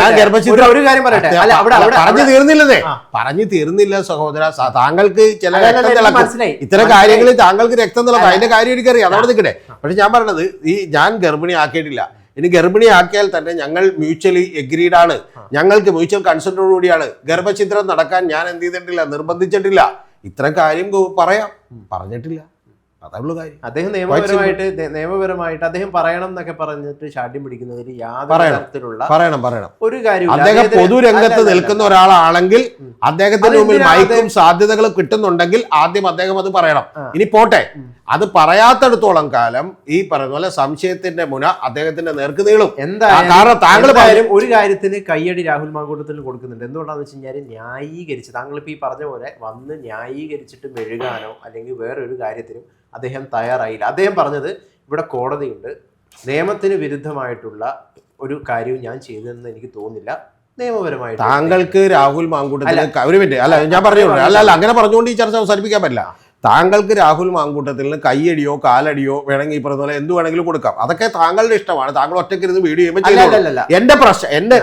ഞാൻ ഗർഭചിത്രം ഒരു- കാര്യം പറയട്ടെ? അല്ല അവിടെ പറഞ്ഞു തീർന്നില്ലെന്നേ. പറഞ്ഞു തീർന്നില്ല സഹോദര. താങ്കൾക്ക് ചില രക്തം തിളക്കും. ഇത്തരം കാര്യങ്ങളിൽ താങ്കൾക്ക് രക്തം തിളക്കും. അതിന്റെ കാര്യം എനിക്കറിയാം. അതവിടെ നിൽക്കട്ടെ പക്ഷെ ഞാൻ പറഞ്ഞത് ഈ ഞാൻ ഗർഭിണി ആക്കിയിട്ടില്ല. ഇനി ഗർഭിണിയാക്കിയാൽ തന്നെ ഞങ്ങൾ മ്യൂച്വലി എഗ്രീഡ് ആണ്. ഞങ്ങൾക്ക് മ്യൂച്വൽ കൺസെന്റോട് കൂടിയാണ്. ഗർഭഛിദ്രം നടക്കാൻ ഞാൻ എന്ത് ചെയ്തിട്ടില്ല നിർബന്ധിച്ചിട്ടില്ല. ഇത്തരം കാര്യം പറയാം. പറഞ്ഞിട്ടില്ല. അതുള്ള കാര്യം. അദ്ദേഹം നിയമപരമായിട്ട് നിയമപരമായിട്ട് അദ്ദേഹം പറയണം എന്നൊക്കെ പറഞ്ഞിട്ട് ശാഠ്യം പിടിക്കുന്നതിൽ യാതൊരു പറയണം. തരത്തിലുള്ള പറയണം പറയണം. ഒരു അദ്ദേഹം പൊതുരംഗത്ത് നിൽക്കുന്ന ഒരാളാണെങ്കിൽ അദ്ദേഹത്തിന്റെ മുമ്പിൽ മയക്കും സാധ്യതകളും കിട്ടുന്നുണ്ടെങ്കിൽ ആദ്യം അദ്ദേഹം അത് പറയണം. ഇനി പോട്ടെ. അത് പറയാത്തടത്തോളം കാലം ഈ പറയുന്ന പോലെ സംശയത്തിന്റെ മുന അദ്ദേഹത്തിന്റെ നേർക്ക് നീളും. എന്താ കാരണം താങ്കൾ പറയും. ഒരു കാര്യത്തിന് കയ്യടി രാഹുൽ മാങ്കൂട്ടത്തിൽ കൊടുക്കുന്നുണ്ട്. എന്തുകൊണ്ടാന്ന് വെച്ച് കഴിഞ്ഞാൽ ന്യായീകരിച്ച് താങ്കൾ ഇപ്പൊ ഈ പറഞ്ഞ പോലെ വന്ന് ന്യായീകരിച്ചിട്ട് മെഴുകാനോ അല്ലെങ്കിൽ വേറൊരു കാര്യത്തിനും അദ്ദേഹം തയ്യാറായില്ല. അദ്ദേഹം പറഞ്ഞത് ഇവിടെ കോടതിയുണ്ട്. നിയമത്തിന് വിരുദ്ധമായിട്ടുള്ള ഒരു കാര്യവും ഞാൻ ചെയ്തതെന്ന് എനിക്ക് തോന്നുന്നില്ല. നിയമപരമായിട്ട് താങ്കൾക്ക് രാഹുൽ മാങ്കൂട്ടത്തിൽ അല്ല. ഒരു മിനിറ്റ്. അല്ല ഞാൻ പറഞ്ഞോളൂ. അല്ല അല്ല അങ്ങനെ പറഞ്ഞുകൊണ്ട് ഈ ചർച്ച അവസാനിപ്പിക്കാൻ പറ്റില്ല. താങ്കൾക്ക് രാഹുൽ മാങ്കൂട്ടത്തിന് കൈയടിയോ കാലടിയോ വേണമെങ്കിൽ ഈ പറഞ്ഞ പോലെ എന്ത് വേണമെങ്കിലും കൊടുക്കാം. അതൊക്കെ താങ്കളുടെ ഇഷ്ടമാണ്. താങ്കൾ ഒറ്റയ്ക്ക് ഇരുന്ന് വീഡിയോ ചെയ്യുമ്പോൾ എന്റെ പ്രശ്നം എന്റെ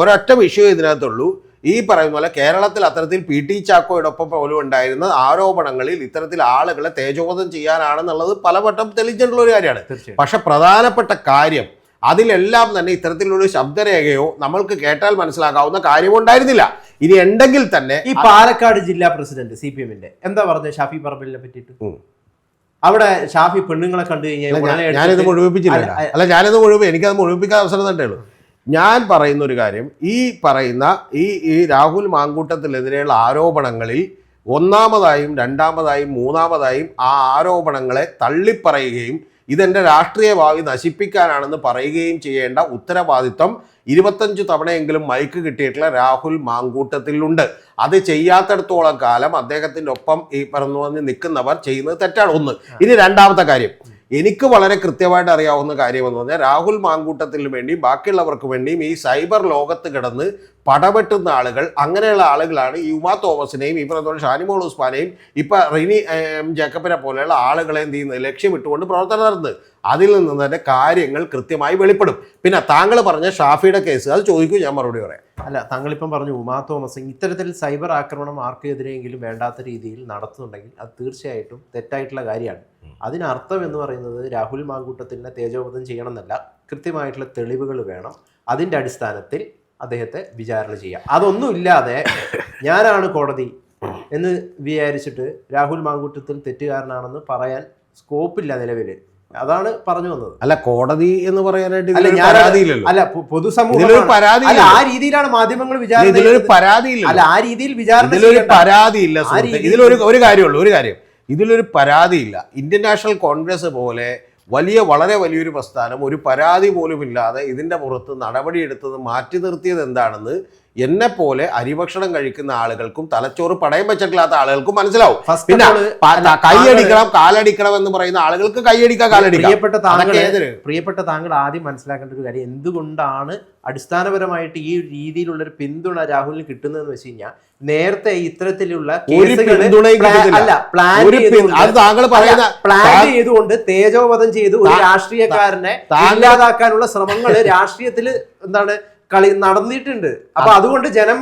ഒരൊറ്റ വിഷയം ഇതിനകത്തുള്ളൂ. ഈ പറയുന്ന പോലെ കേരളത്തിൽ അത്തരത്തിൽ പി ടി ചാക്കോയോടൊപ്പം പോലും ഉണ്ടായിരുന്ന ആരോപണങ്ങളിൽ ഇത്തരത്തിൽ ആളുകളെ തേജോവധം ചെയ്യാനാണെന്നുള്ളത് പലവട്ടം തെളിഞ്ഞിട്ടുള്ള ഒരു കാര്യമാണ് പക്ഷെ പ്രധാനപ്പെട്ട കാര്യം അതിലെല്ലാം തന്നെ ഇത്തരത്തിലുള്ള ശബ്ദരേഖയോ നമ്മൾക്ക് കേട്ടാൽ മനസ്സിലാക്കാവുന്ന കാര്യമോ ഉണ്ടായിരുന്നില്ല. ഇനി ഉണ്ടെങ്കിൽ തന്നെ ഈ പാലക്കാട് ജില്ലാ പ്രസിഡന്റ് സി പി എമ്മിന്റെ എന്താ പറഞ്ഞത് ഷാഫി പറമ്പലിനെ പറ്റിയിട്ട്? അവിടെ ഷാഫി പെണ്ണുങ്ങളെ കണ്ടു കഴിഞ്ഞാൽ ഞാനിത് മുഴുവിപ്പിച്ചില്ല അല്ല, ഞാനിത് മുഴുവൻ എനിക്കത് മുഴുവിപ്പിക്കാൻ അവസരം തന്നെ ഉള്ളൂ. ഞാൻ പറയുന്ന ഒരു കാര്യം ഈ പറയുന്ന ഈ ഈ രാഹുൽ മാങ്കൂട്ടത്തിനെതിരെയുള്ള ആരോപണങ്ങളിൽ ഒന്നാമതായും രണ്ടാമതായും മൂന്നാമതായും ആ ആരോപണങ്ങളെ തള്ളിപ്പറയുകയും ഇതെന്റെ രാഷ്ട്രീയ ഭാവി നശിപ്പിക്കാനാണെന്ന് പറയുകയും ചെയ്യേണ്ട ഉത്തരവാദിത്വം ഇരുപത്തഞ്ച് തവണയെങ്കിലും മൈക്ക് കിട്ടിയിട്ടുള്ള രാഹുൽ മാങ്കൂട്ടത്തിലുണ്ട്. അത് ചെയ്യാത്തടത്തോളം കാലം അദ്ദേഹത്തിന്റെ ഒപ്പം ഈ പറഞ്ഞു വന്ന് നിൽക്കുന്നവർ ചെയ്യുന്നത് തെറ്റാണ്. ഒന്ന്. ഇനി രണ്ടാമത്തെ കാര്യം. എനിക്ക് വളരെ കൃത്യമായിട്ട് അറിയാവുന്ന കാര്യമെന്ന് പറഞ്ഞാൽ രാഹുൽ മാങ്കൂട്ടത്തിന് വേണ്ടിയും ബാക്കിയുള്ളവർക്ക് വേണ്ടിയും ഈ സൈബർ ലോകത്ത് കിടന്ന് പടവെട്ടുന്ന ആളുകൾ അങ്ങനെയുള്ള ആളുകളാണ് ഈ ഉമാ തോമസിനെയും ഈ പറഞ്ഞ ഷാനിമോൾ ഉസ്മാനെയും ഇപ്പം റിനി എം ജേക്കബിനെ പോലെയുള്ള ആളുകളെ എന്ത് ചെയ്യുന്നത്? ലക്ഷ്യമിട്ടുകൊണ്ട് പ്രവർത്തനം നടത്തുന്നത്. അതിൽ നിന്ന് തന്നെ കാര്യങ്ങൾ കൃത്യമായി വെളിപ്പെടും. പിന്നെ താങ്കൾ പറഞ്ഞ ഷാഫിയുടെ കേസ് അത് ചോദിക്കും ഞാൻ മറുപടി പറയാം. അല്ല താങ്കളിപ്പം പറഞ്ഞു ഉമാ തോമസ് ഇത്തരത്തിൽ സൈബർ ആക്രമണം ആർക്കെതിരെയെങ്കിലും വേണ്ടാത്ത രീതിയിൽ നടത്തുന്നുണ്ടെങ്കിൽ അത് തീർച്ചയായിട്ടും തെറ്റായിട്ടുള്ള കാര്യമാണ്. അതിനർത്ഥം എന്ന് പറയുന്നത് രാഹുൽ മാങ്കൂട്ടത്തിനെ തേജോവധം ചെയ്യണമെന്നല്ല കൃത്യമായിട്ടുള്ള തെളിവുകൾ വേണം. അതിന്റെ അടിസ്ഥാനത്തിൽ അദ്ദേഹത്തെ വിചാരണ ചെയ്യാം. അതൊന്നും ഇല്ലാതെ ഞാനാണ് കോടതി എന്ന് വിചാരിച്ചിട്ട് രാഹുൽ മാങ്കൂട്ടത്തിൽ തെറ്റുകാരനാണെന്ന് പറയാൻ സ്കോപ്പില്ല നിലവിൽ അതാണ് പറഞ്ഞു വന്നത്. അല്ല കോടതി എന്ന് പറയാനായിട്ട് അല്ല പൊതുസമൂഹം പരാതി ആ രീതിയിലാണ് മാധ്യമങ്ങൾ വിചാരണ പരാതി. അല്ല ആ രീതിയിൽ വിചാരണ ഇതിലൊരു പരാതി ഇല്ല ഇതിലൊരു ഒരു കാര്യമുള്ളൂ ഒരു കാര്യം. ഇതിലൊരു പരാതിയില്ല. ഇന്ത്യൻ നാഷണൽ കോൺഗ്രസ് പോലെ വലിയ വളരെ വലിയൊരു പ്രസ്ഥാനം ഒരു പരാതി പോലുമില്ലാതെ ഇതിന്റെ പുറത്ത് നടപടിയെടുത്തത് മാറ്റി നിർത്തിയത് എന്താണെന്ന് എന്നെ പോലെ അരിഭക്ഷണം കഴിക്കുന്ന ആളുകൾക്കും തലച്ചോറ് പടയം വെച്ചിട്ടില്ലാത്ത ആളുകൾക്കും മനസ്സിലാവും പിന്നെ കൈയടിക്കണം കാലടിക്കണം എന്ന് പറയുന്ന ആളുകൾക്ക് കൈയടിക്കാം കാലടിക്കാം പ്രിയപ്പെട്ട താങ്കൾ പ്രിയപ്പെട്ട താങ്കൾ ആദ്യം മനസ്സിലാക്കേണ്ട ഒരു കാര്യം എന്തുകൊണ്ടാണ് അടിസ്ഥാനപരമായിട്ട് ഈ രീതിയിലുള്ള ഒരു പിന്തുണ രാഹുലിന് കിട്ടുന്നതെന്ന് വെച്ച് കഴിഞ്ഞാൽ നേരത്തെ ഇത്തരത്തിലുള്ള. അല്ല പ്ലാൻ ചെയ്തുകൊണ്ട് തേജോവധം ചെയ്ത് ഒരു രാഷ്ട്രീയക്കാരനെ ഇല്ലാതാക്കാനുള്ള ശ്രമങ്ങൾ രാഷ്ട്രീയത്തിൽ എന്താണ് കളി നടന്നിട്ടുണ്ട്. അപ്പൊ അതുകൊണ്ട് ജനം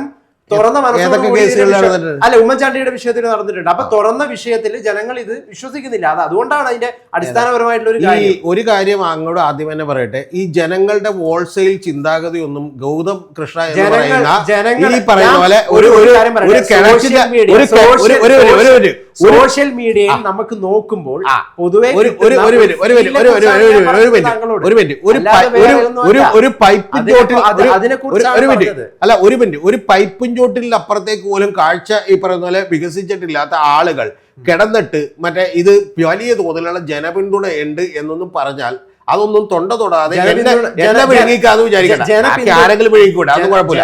തുറന്ന മനസ്സിലാണ്? അല്ല ഉമ്മൻചാണ്ടിയുടെ വിഷയത്തിൽ നടന്നിട്ടുണ്ട്. അപ്പൊ തുറന്ന വിഷയത്തിൽ ജനങ്ങൾ ഇത് വിശ്വസിക്കുന്നില്ല. അത് അതുകൊണ്ടാണ് അതിന്റെ അടിസ്ഥാനപരമായിട്ടുള്ള ഒരു കാര്യം. ഒരു കാര്യം അങ്ങോട്ട് ആദ്യം തന്നെ പറയട്ടെ. ഈ ജനങ്ങളുടെ ഹോൾസെയിൽ ചിന്താഗതിയൊന്നും ഗൗതം കൃഷ്ണ എന്ന് പറയുന്ന ഈ പറയുന്ന പോലെ ഒരു ഒരു ഒരു സോഷ്യൽ മീഡിയയിൽ നമുക്ക് നോക്കുമ്പോൾ. പൊതുവെ ഒരു ഒരു ഒരു ഒരു ഒരു ഒരു ഒരു ഒരു ഒരു മിനിറ്റ് ഒരു മിനിറ്റ്. ഒരു പൈ- അല്ലാതെ ഒരു വേറെ ഒന്നും ഒരു അല്ല. ഒരു മിനിറ്റ്. ഒരു മിനിറ്റ്. ചോട്ടിൽ അപ്പുറത്തേക്ക് പോലും കാഴ്ച ഈ പറയുന്ന പോലെ വികസിച്ചിട്ടില്ലാത്ത ആളുകൾ കിടന്നിട്ട് മറ്റേ ഇത് വലിയ തോതിലുള്ള ജനപിന്തുണ ഉണ്ട് എന്നൊന്നും പറഞ്ഞാൽ അതൊന്നും തൊണ്ട തൊടാതെ എന്നെ വിഴുങ്ങിക്കാന്ന് ആരെങ്കിലും വിഴുങ്ങിക്കൂടെ? കുഴപ്പമില്ല.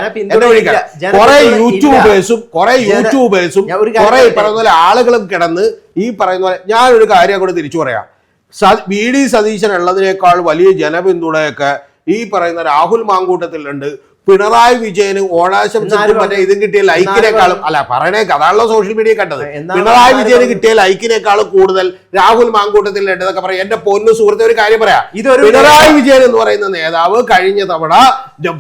കുറെ യൂട്യൂബേഴ്സും കുറെ യൂട്യൂബേഴ്സും കുറെ പറയുന്ന പോലെ ആളുകളും കിടന്ന് ഈ പറയുന്ന പോലെ ഞാനൊരു കാര്യം കൂടെ തിരിച്ചു പറയാം. വി ഡി സതീശൻ ഉള്ളതിനേക്കാൾ വലിയ ജനപിന്തുണയൊക്കെ ഈ പറയുന്ന രാഹുൽ മാങ്കൂട്ടത്തിലുണ്ട്. പിണറായി വിജയന് ഓണാശംസക്കും എന്നാരും മറ്റേ ഇതും കിട്ടിയ ലൈക്കിനേക്കാളും അല്ല പറയണേ കഥാണല്ലോ സോഷ്യൽ മീഡിയ കണ്ടത്. പിണറായി വിജയന് കിട്ടിയ ലൈക്കിനേക്കാളും കൂടുതൽ രാഹുൽ മാങ്കൂട്ടത്തിൽ എന്നൊക്കെ പറയാം. എന്റെ പൊന്നു സുഹൃത്തെ ഒരു കാര്യം പറയാം. ഇതൊരു പിണറായി വിജയൻ എന്ന് പറയുന്ന നേതാവ് കഴിഞ്ഞ തവണ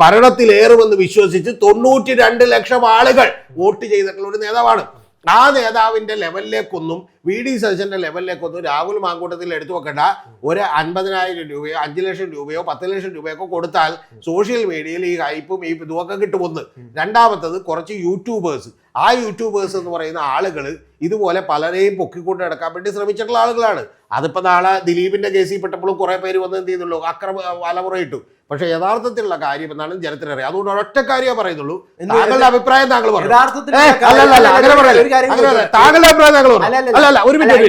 ഭരണത്തിലേറുമെന്ന് വിശ്വസിച്ച് തൊണ്ണൂറ്റി രണ്ട് ലക്ഷം ആളുകൾ വോട്ട് ചെയ്തിട്ടുള്ള ഒരു നേതാവാണ്. ആ നേതാവിന്റെ ലെവലിലേക്കൊന്നും വി ഡി സതീശന്റെ ലെവലിലേക്കൊന്നും രാഹുൽ മാങ്കൂട്ടത്തിൽ എടുത്തു വെക്കേണ്ട. ഒരു അൻപതിനായിരം രൂപയോ അഞ്ച് ലക്ഷം രൂപയോ പത്ത് ലക്ഷം രൂപയൊക്കെ കൊടുത്താൽ സോഷ്യൽ മീഡിയയിൽ ഈ ഹൈപ്പും ഈ ഇതുമൊക്കെ കിട്ടുമെന്ന്. രണ്ടാമത്തത് കുറച്ച് യൂട്യൂബേഴ്സ്. ആ യൂട്യൂബേഴ്സ് എന്ന് പറയുന്ന ആളുകൾ ഇതുപോലെ പലരെയും പൊക്കിക്കൊണ്ട് നടക്കാൻ വേണ്ടി ശ്രമിച്ചിട്ടുള്ള ആളുകളാണ്. അതിപ്പോ നാളെ ദിലീപിന്റെ കേസിൽ പെട്ടപ്പോഴും കുറെ പേര് വന്ന് എന്ത് ചെയ്യുന്നുള്ളൂ? അക്രമ വലമുറയിട്ടു. പക്ഷെ യഥാർത്ഥത്തിലുള്ള കാര്യം എന്നാണ് ജനത്തിന് അറിയാം. അതുകൊണ്ട് ഒരൊറ്റ കാര്യമേ പറയുന്നുള്ളൂ. താങ്കളുടെ അഭിപ്രായം താങ്കൾ പറഞ്ഞു. താങ്കളുടെ അഭിപ്രായം താങ്കൾ പറഞ്ഞു അല്ല, അല്ല, ഒരു മിനിറ്റ്.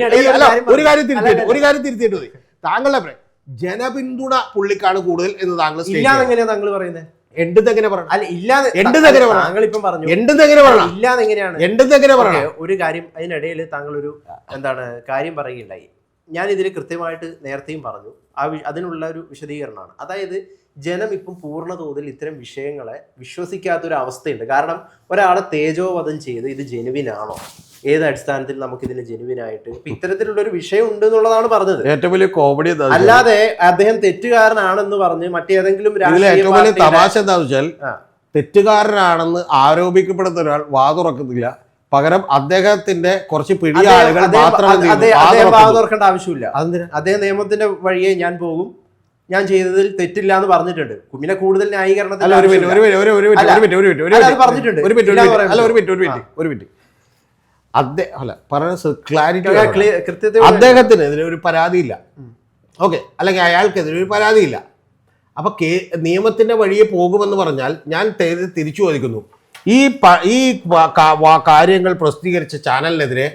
ഒരു കാര്യം. തിരുത്തിയിട്ട് ഒരു കാര്യം തിരുത്തിയിട്ട് മതി. താങ്കളുടെ അഭിപ്രായം. ജനപിന്തുണ പുള്ളിക്കാണ് കൂടുതൽ എന്ന് താങ്കൾ താങ്കൾ പറയുന്നത്? ഒരു കാര്യം അതിനിടയിൽ താങ്കൾ ഒരു എന്താണ് കാര്യം പറയുകയുണ്ടായി. ഞാൻ ഇതിൽ കൃത്യമായിട്ട് നേരത്തെയും പറഞ്ഞു. ആ അതിനുള്ള ഒരു വിശദീകരണമാണ്. അതായത് ജനം ഇപ്പം പൂർണ തോതിൽ ഇത്തരം വിഷയങ്ങളെ വിശ്വസിക്കാത്തൊരു അവസ്ഥയുണ്ട് കാരണം ഒരാളെ തേജോവധം ചെയ്ത് ഇത് ജെനുവിനാണോ? ഏത് അടിസ്ഥാനത്തിൽ നമുക്ക് ഇതിന് ജെനുവിനായിട്ട്? ഇപ്പൊ ഇത്തരത്തിലുള്ള ഒരു വിഷയം ഉണ്ട് എന്നുള്ളതാണ് പറഞ്ഞത്. ഏറ്റവും വലിയ കോമഡി അല്ലാതെ അദ്ദേഹം തെറ്റുകാരനാണെന്ന് പറഞ്ഞ് മറ്റേതെങ്കിലും ഏറ്റവും വലിയ തമാശ എന്താണെന്ന് വെച്ചാൽ തെറ്റുകാരനാണെന്ന് ആരോപിക്കപ്പെടുന്ന ഒരാൾ വാതുറക്കുന്നില്ല പകരം അദ്ദേഹത്തിന്റെ കുറച്ച് പിടിയ ആളുകൾ മാത്രമേ മാത്രം എന്ത് ചെയ്യുന്നു? അദ്ദേഹം- അദ്ദേഹം വാ വാതുറക്കുന്നു. തുറക്കേണ്ട ആവശ്യമില്ല? അദ്ദേഹം നിയമത്തിന്റെ വഴിയെ ഞാൻ പോകും. ഞാൻ ചെയ്തതിൽ തെറ്റില്ല എന്ന് പറഞ്ഞിട്ടുണ്ട്. കുഞ്ഞിനെ കൂടുതൽ മിനിറ്റ് പറഞ്ഞിട്ടുണ്ട്. അല്ല അദ്ദേഹം പറഞ്ഞ ക്ലാരിറ്റി ഒരു പരാതിയില്ല. ഓക്കെ അല്ലെങ്കിൽ അയാൾക്കെതിരെ ഒരു പരാതിയില്ല. അപ്പൊ കേ നിയമത്തിന്റെ വഴിയെ പോകുമെന്ന് പറഞ്ഞാൽ ഞാൻ തിരിച്ചു ചോദിക്കുന്നു. ഈ ഈ കാര്യങ്ങൾ പ്രസിദ്ധീകരിച്ച ചാനലിനെതിരെ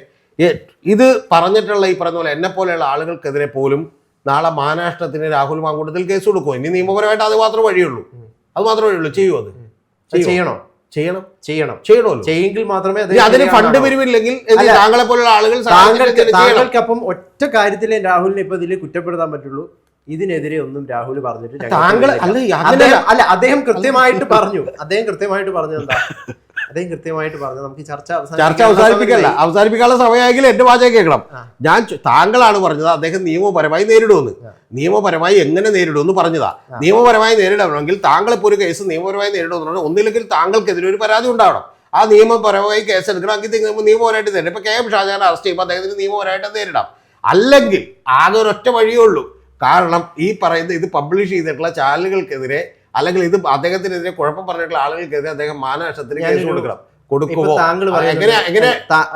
ഇത് പറഞ്ഞിട്ടുള്ള ഈ പറഞ്ഞ പോലെ എന്നെ പോലെയുള്ള ആളുകൾക്കെതിരെ പോലും നാളെ മാനാഷ്ടത്തിന് രാഹുൽ മാങ്കൂട്ടത്തിൽ കേസ് കൊടുക്കും ഇനി നിയമപരമായിട്ട് അത് മാത്രമേ വഴിയുള്ളൂ. അത് മാത്രമേ വഴിയുള്ളൂ. ചെയ്യുമോ അത്? ചെയ്യണോ. ചെയ്യണം? ചെയ്യണം. ചെയ്യണമല്ലോ. ചെയ്യെങ്കിൽ മാത്രമേ അത് അതിന് ഫണ്ട് പിരിവില്ലെങ്കിൽ വരുമില്ലെങ്കിൽ താങ്കളെ പോലുള്ള ആളുകൾ താങ്കൾക്ക് താങ്കൾക്കപ്പം ഒറ്റ കാര്യത്തിലേ രാഹുലിനെ ഇപ്പൊ ഇതിൽ കുറ്റപ്പെടുത്താൻ പറ്റുള്ളൂ. ഇതിനെതിരെ ഒന്നും രാഹുൽ പറഞ്ഞിട്ട് താങ്കൾ അല്ല അല്ല അദ്ദേഹം കൃത്യമായിട്ട് പറഞ്ഞു. അദ്ദേഹം കൃത്യമായിട്ട് പറഞ്ഞു എന്താ? (laughs) അദ്ദേഹം കൃത്യമായിട്ട് പറഞ്ഞു. നമുക്ക് ചർച്ച ചർച്ച അവസാനിപ്പിക്കല്ല. അവസാനിപ്പിക്കാനുള്ള സമയമെങ്കിൽ എന്റെ വാചകം കേൾക്കണം. ഞാൻ താങ്കളാണ് പറഞ്ഞത്. അദ്ദേഹം നിയമപരമായി നേരിടുമെന്ന്. നിയമപരമായി എങ്ങനെ നേരിടുമെന്ന് പറഞ്ഞതാ. നിയമപരമായി നേരിടണമെങ്കിൽ താങ്കളിപ്പോൾ ഒരു കേസ് നിയമപരമായി നേരിടുമെന്ന് ഒന്നില്ലെങ്കിൽ താങ്കൾക്കെതിരെ ഒരു പരാതി ഉണ്ടാവണം. ആ നിയമപരമായി കേസ് എടുക്കണമെങ്കിൽ നിയമപരമായിട്ട് നേരിടും ഇപ്പൊ കെ. എം. ഷാജാൻ അറസ്റ്റ് ചെയ്യുമ്പോൾ അദ്ദേഹത്തിന് നിയമപരമായിട്ട് നേരിടാം. അല്ലെങ്കിൽ ആകെ ഒരൊറ്റ വഴിയേ ഉള്ളൂ. കാരണം ഈ പറയുന്ന ഇത് പബ്ലിഷ് ചെയ്തിട്ടുള്ള ചാനലുകൾക്കെതിരെ അല്ലെങ്കിൽ ഇത് അദ്ദേഹത്തിനെതിരെ കുഴപ്പം പറഞ്ഞിട്ടുള്ള ആളുകൾക്കെതിരെ അദ്ദേഹം മാനനഷ്ടത്തിന് കേസ് കൊടുക്കണം. കൊടുക്കുമോ താങ്കൾ എങ്ങനെ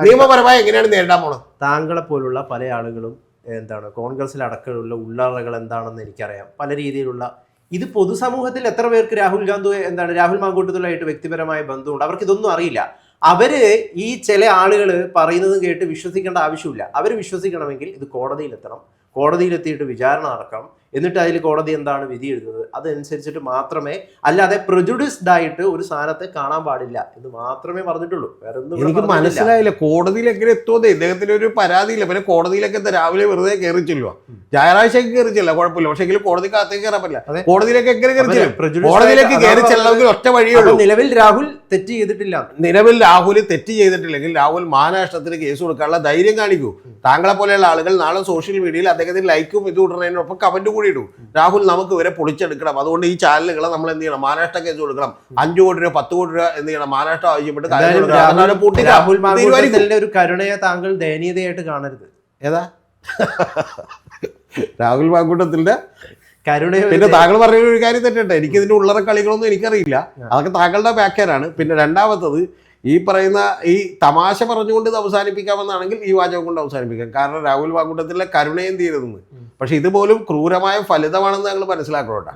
നിയമപരമായി എങ്ങനെയാണ് നേരിടാൻ പോണത്? താങ്കളെ പോലുള്ള പല ആളുകളും എന്താണ് കോൺഗ്രസിൽ അടക്കമുള്ള ഉള്ളറകൾ എന്താണെന്ന് എനിക്കറിയാം. പല രീതിയിലുള്ള ഇത് പൊതുസമൂഹത്തിൽ എത്ര പേർക്ക് രാഹുൽ ഗാന്ധി എന്താണ് രാഹുൽ മാങ്കൂട്ടത്തിലായിട്ട് വ്യക്തിപരമായ ബന്ധമുണ്ട്? അവർക്ക് ഇതൊന്നും അറിയില്ല. അവർ ഈ ചില ആളുകൾ പറയുന്നത് കേട്ട് വിശ്വസിക്കേണ്ട ആവശ്യമില്ല. അവർ വിശ്വസിക്കണമെങ്കിൽ ഇത് കോടതിയിലെത്തണം. കോടതിയിലെത്തിയിട്ട് വിചാരണ നടക്കണം. എന്നിട്ട് അതിൽ കോടതി എന്താണ് വിധി എഴുതുന്നത്? അതനുസരിച്ചിട്ട് മാത്രമേ അല്ലാതെ പ്രൊജുഡ്യൂസ്ഡ് ആയിട്ട് ഒരു സാധനത്തെ കാണാൻ പാടില്ല എന്ന് മാത്രമേ പറഞ്ഞിട്ടുള്ളൂ. വേറെ ഒന്നും എനിക്ക്. മനസ്സിലായില്ല കോടതിയിൽ എങ്ങനെ എത്തുമോ ഇദ്ദേഹത്തിന് ഒരു പരാതിയില്ല. പിന്നെ കോടതിയിലൊക്കെ എന്താ രാവിലെ വെറുതെ കയറി ചെല്ലുക ഞായറാഴ്ചയ്ക്ക് കയറി ചെല്ലാം കുഴപ്പമില്ല. പക്ഷെ എങ്കിലും കോടതിക്ക് അകത്തേക്ക് കയറാൻ പറ്റില്ല. അതെ. കോടതിയിലേക്ക് എങ്ങനെ കയറി ചെല്ലും കോടതിയിലേക്ക് കയറി ചെല്ലണമെങ്കിൽ ഒറ്റ വഴിയുള്ളൂ നിലവിൽ രാഹുൽ തെറ്റ് ചെയ്തിട്ടില്ല. നിലവിൽ രാഹുൽ തെറ്റ് ചെയ്തിട്ടില്ലെങ്കിൽ രാഹുൽ മഹാരാഷ്ട്രത്തിന് കേസ് കൊടുക്കാനുള്ള ധൈര്യം കാണിക്കൂ. താങ്കളെ പോലെയുള്ള ആളുകൾ നാളെ സോഷ്യൽ മീഡിയയിൽ അദ്ദേഹത്തിന് ലൈക്കും ഇത് ഇടുന്നതിനൊപ്പം കമന്റ് കൂടി ഇടൂ. രാഹുൽ നമുക്ക് വരെ പൊളിച്ചെടുക്കണം. അതുകൊണ്ട് ഈ ചാനലുകളെ നമ്മൾ എന്ത് ചെയ്യണം? മഹാരാഷ്ട്ര കേസ് കൊടുക്കണം. അഞ്ചു കോടി രൂപ പത്ത് കോടി രൂപ എന്ത് ചെയ്യണം? മഹാരാഷ്ട്ര ആവശ്യപ്പെട്ട് രാഹുൽ ഒരു കരുണയെ താങ്കൾ ദയനീയതയായിട്ട് കാണരുത്. ഏതാ? രാഹുൽ മാങ്കൂട്ടത്തിന്റെ കരുണ പിന്നെ താങ്കൾ പറഞ്ഞ ഒരു കാര്യം തെറ്റുണ്ട്. എനിക്ക് ഇതിന്റെ ഉള്ളറ കളികളൊന്നും എനിക്കറിയില്ല. അതൊക്കെ താങ്കളുടെ വ്യാഖ്യാനാണ്. പിന്നെ രണ്ടാമത്തത് ഈ പറയുന്ന ഈ തമാശ പറഞ്ഞുകൊണ്ട് ഇത് അവസാനിപ്പിക്കാമെന്നാണെങ്കിൽ ഈ വാചകം കൊണ്ട് അവസാനിപ്പിക്കാം. കാരണം രാഹുൽ മാങ്കൂട്ടത്തിലെ കരുണയും തീരുന്നു. പക്ഷെ ഇതുപോലും ക്രൂരമായ ഫലിതമാണെന്ന് ഞങ്ങൾ മനസ്സിലാക്കണം കേട്ടോ